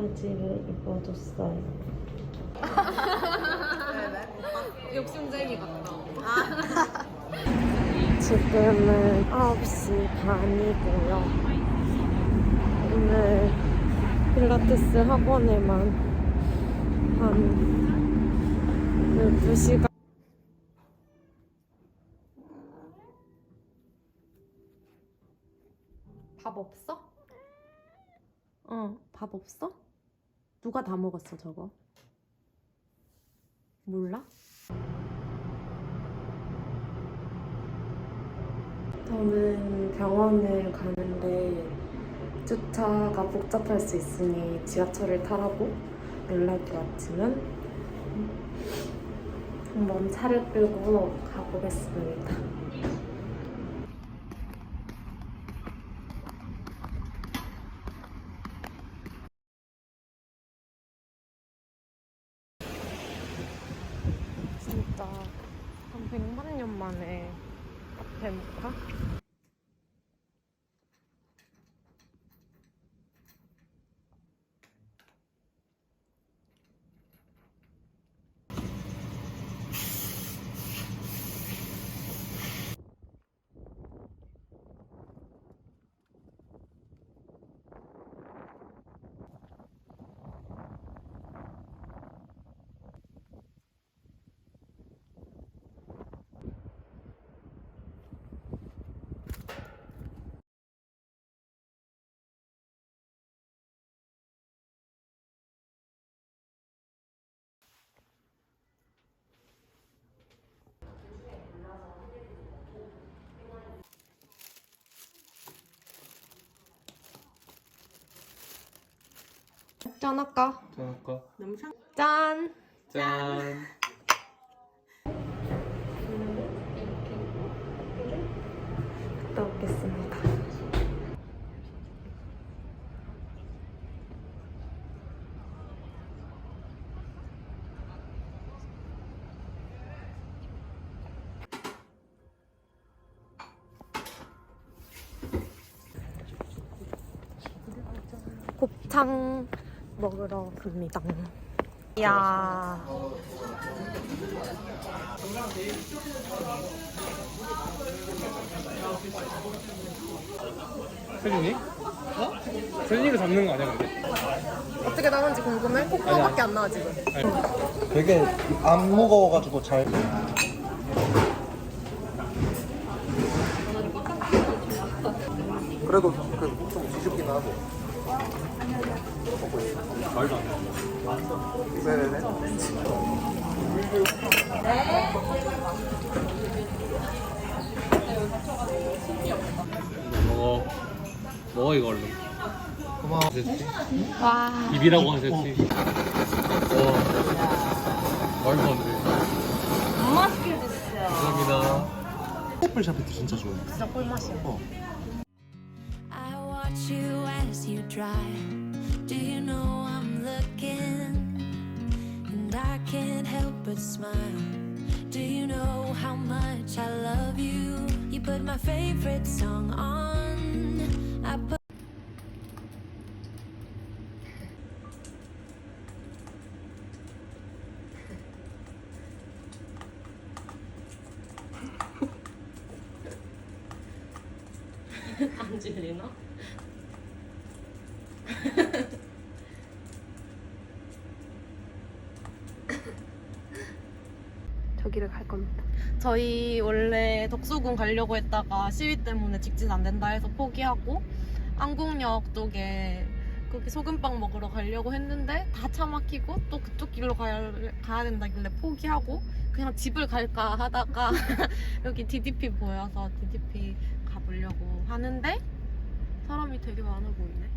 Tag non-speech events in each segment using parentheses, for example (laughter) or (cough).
바지를 입어줬어요. (laughs) 욕심쟁이 같다. 지금은 9시 반이고요. 오늘 필라테스 학원에만 한 12시간 밥 없어? 어, 밥 없어? 누가 다 먹었어, 저거? 몰라? 저는 병원을 가는데 주차가 복잡할 수 있으니 지하철을 타라고 연락이 왔지만 한번 차를 끌고 가보겠습니다. 진짜 한 100만 년 만에 카페 모카? 짠 할까? 짠 할까? 짠! 짠. 갔다 오겠습니다. 곱창 먹으러 갑니다. 이야. 세준이? 어? 세준이가 잡는 거 아니야 근데? 어떻게 나는지 궁금해? 코코아밖에 안 나와 지금. 되게 안 무거워가지고 잘 그래도 그좀 뒤집긴 하고 말도 안 돼. 네네 네 먹어. 먹어 이거 얼른. 고마워 됐지? 와. 입이라고 하셨지. 와. 말도 안 돼. 감사합니다. 애플 샤베트 진짜 좋아해 진짜 꿀맛이야. I watch you as you drive. Do you know I'm? And I can't help but smile. Do you know how much I love you? You put my favorite song on. I put (laughs) 안 저기를 갈 겁니다. 저희 원래 덕수궁 가려고 했다가 시위 때문에 직진 안 된다 해서 포기하고 안국역 쪽에 거기 소금빵 먹으러 가려고 했는데 다 차 막히고 또 그쪽 길로 가야, 가야 된다길래 포기하고 그냥 집을 갈까 하다가 (laughs) 여기 DDP 보여서 DDP 가보려고 하는데 사람이 되게 많아 보이네.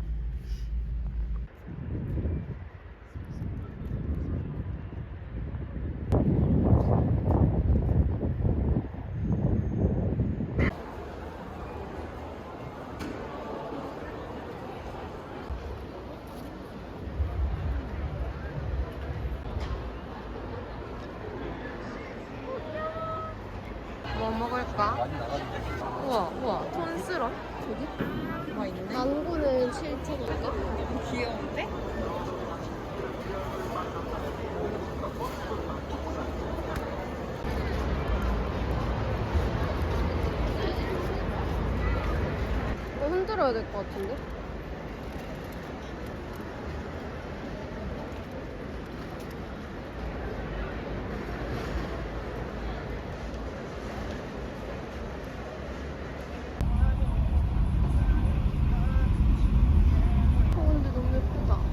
너무 먹을까? 우와 우와 톤스런 저기 뭐 있네 망고는 7,000원인가? 귀여운데? 흔들어야 될 것 같은데? 어.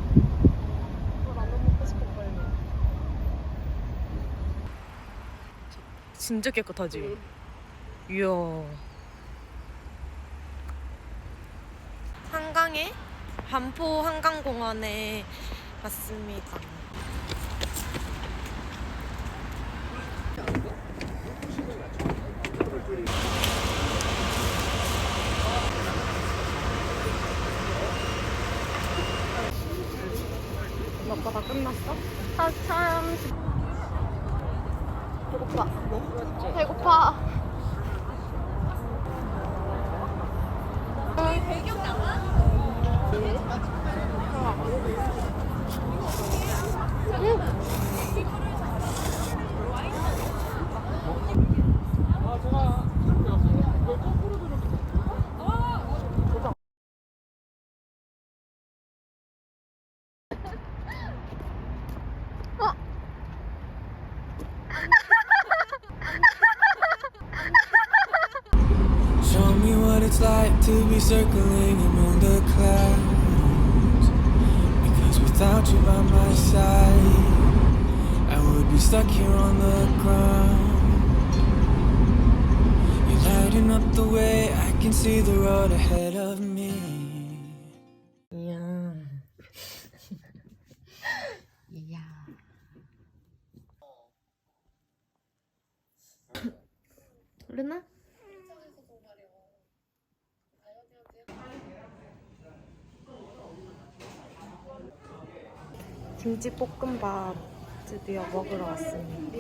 진짜 깨끗하지? 이야 한강에 반포 한강공원에 왔습니다 다 끝났어? to be circling among the clouds. Because without you by my side, I would be stuck here on the ground. You're lighting up the way, I can see the road ahead of me. (laughs) Yeah. yeah. 김치 볶음밥 드디어 먹으러 왔습니다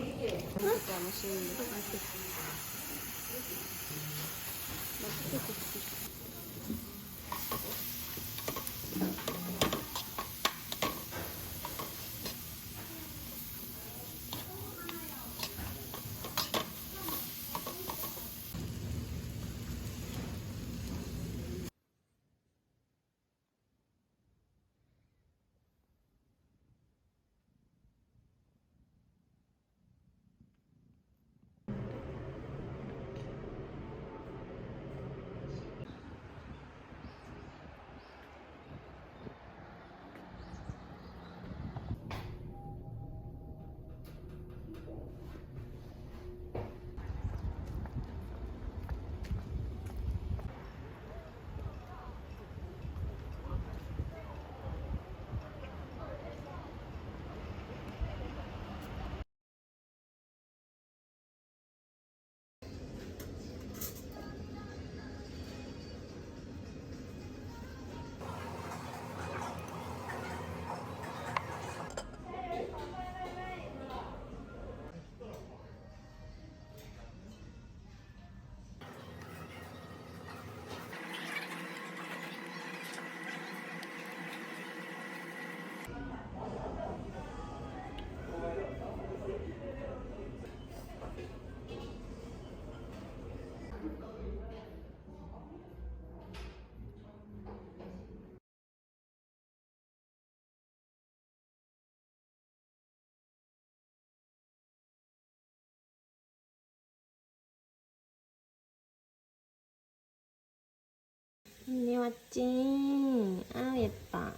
언니 왔지? 아 예뻐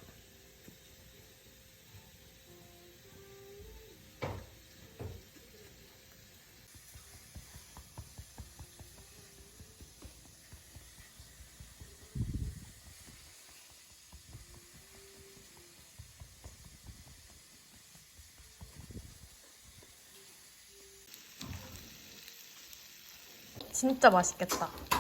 진짜 맛있겠다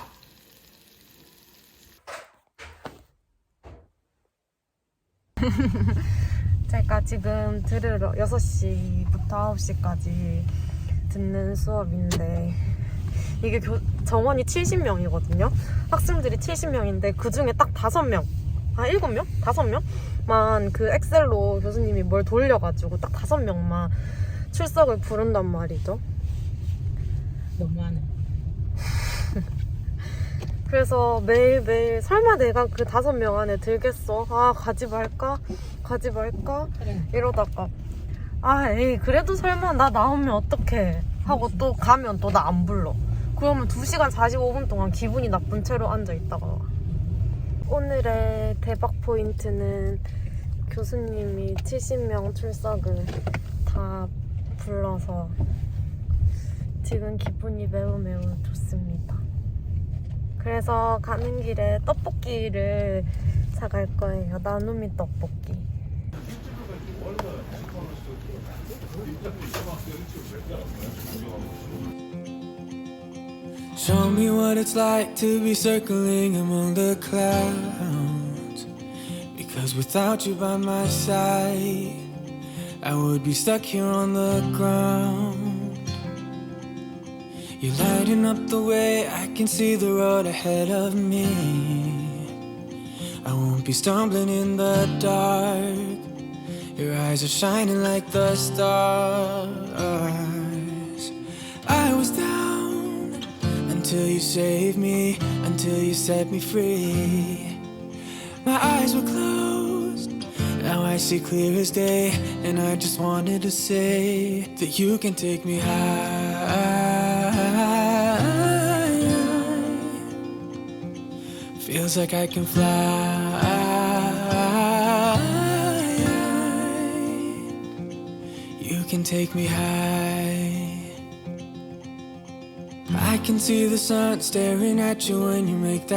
(laughs) 제가 지금 들으러 6시부터 9시까지 듣는 수업인데 이게 교- 정원이 70명이거든요. 학생들이 70명인데 그 중에 딱 5명, 아 7명? 5명만 그 엑셀로 교수님이 뭘 돌려가지고 딱 5명만 출석을 부른단 말이죠. 너무하네. 그래서 매일매일 설마 내가 그 다섯 명 안에 들겠어? 아 가지 말까? 가지 말까? 그래. 이러다가 아 에이 그래도 설마 나 나오면 어떡해 하고 또 가면 또 나 안 불러 그러면 2시간 45분 동안 기분이 나쁜 채로 앉아있다가 와. 오늘의 대박 포인트는 교수님이 70명 출석을 다 불러서 지금 기분이 매우 매우 좋습니다. 그래서 가는 길에 떡볶이를 사갈 거예요. 나눔이 떡볶이. Show me what it's like to be circling among the clouds. Because without you by my side, I would be stuck here on the ground. You're lighting up the way, I can see the road ahead of me. I won't be stumbling in the dark. Your eyes are shining like the stars. I was down until you saved me, until you set me free. My eyes were closed, now I see clear as day, and I just wanted to say that you can take me high. Feels like I can fly. You can take me high. I can see the sun staring at you when you make that